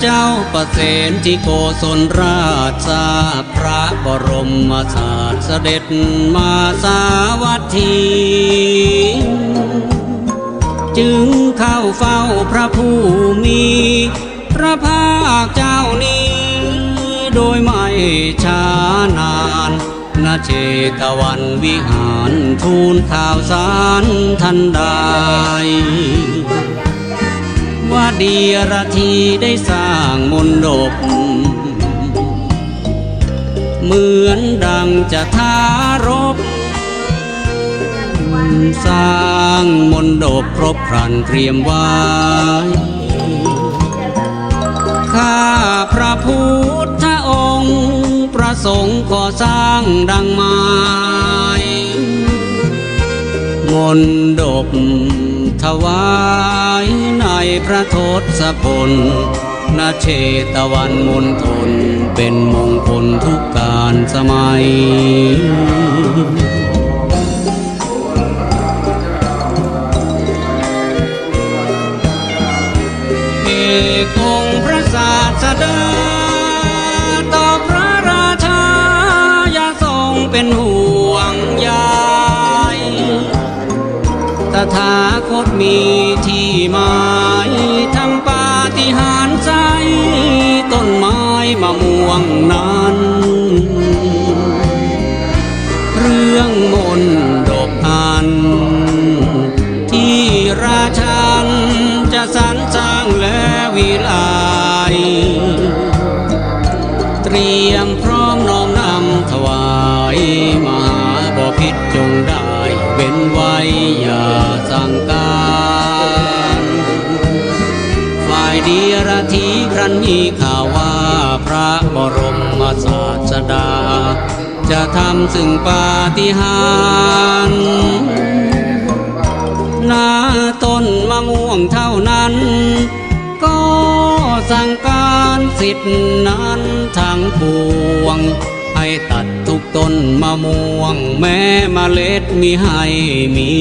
เจ้าประเสนที่โกศลราชาพระบรมศาสเสด็จมาสาวัตถี จึงเข้าเฝ้าพระผู้มี พระภาคเจ้านี้ โดยไม่ช้านานนาเชตวันวิหารทูลข่าวสารทันใด ดียรธีได้สร้างมนดบเหมือนดังจะทารบสร้างมนดบครบครันเตรียมไว้ข้าพระพุทธองค์ ประสงค์ก่อสร้างดังไม้มนดบ ถวายในพระโทศพลนาเชตวันมนทนเป็นมงคลทุกการสมัย ถาคตมีที่หมายทำปาฏิหาริย์ใจต้นไม้มะม่วงนั้น เรื่องมนต์ดกอัน ที่ราชันจะสรรสร้างและวิไลเตรียมพร้อมน้อมนำถวายมา ธีรธีครั้นมีข่าวว่าพระบรมศาสดา จะทำซึ่งปาฏิหาริย์หน้าต้นมะม่วงเท่านั้น ก็สั่งการสิทธินั้นทั้งปวง ให้ตัดทุกต้นมะม่วงแม้เมล็ดมีให้มี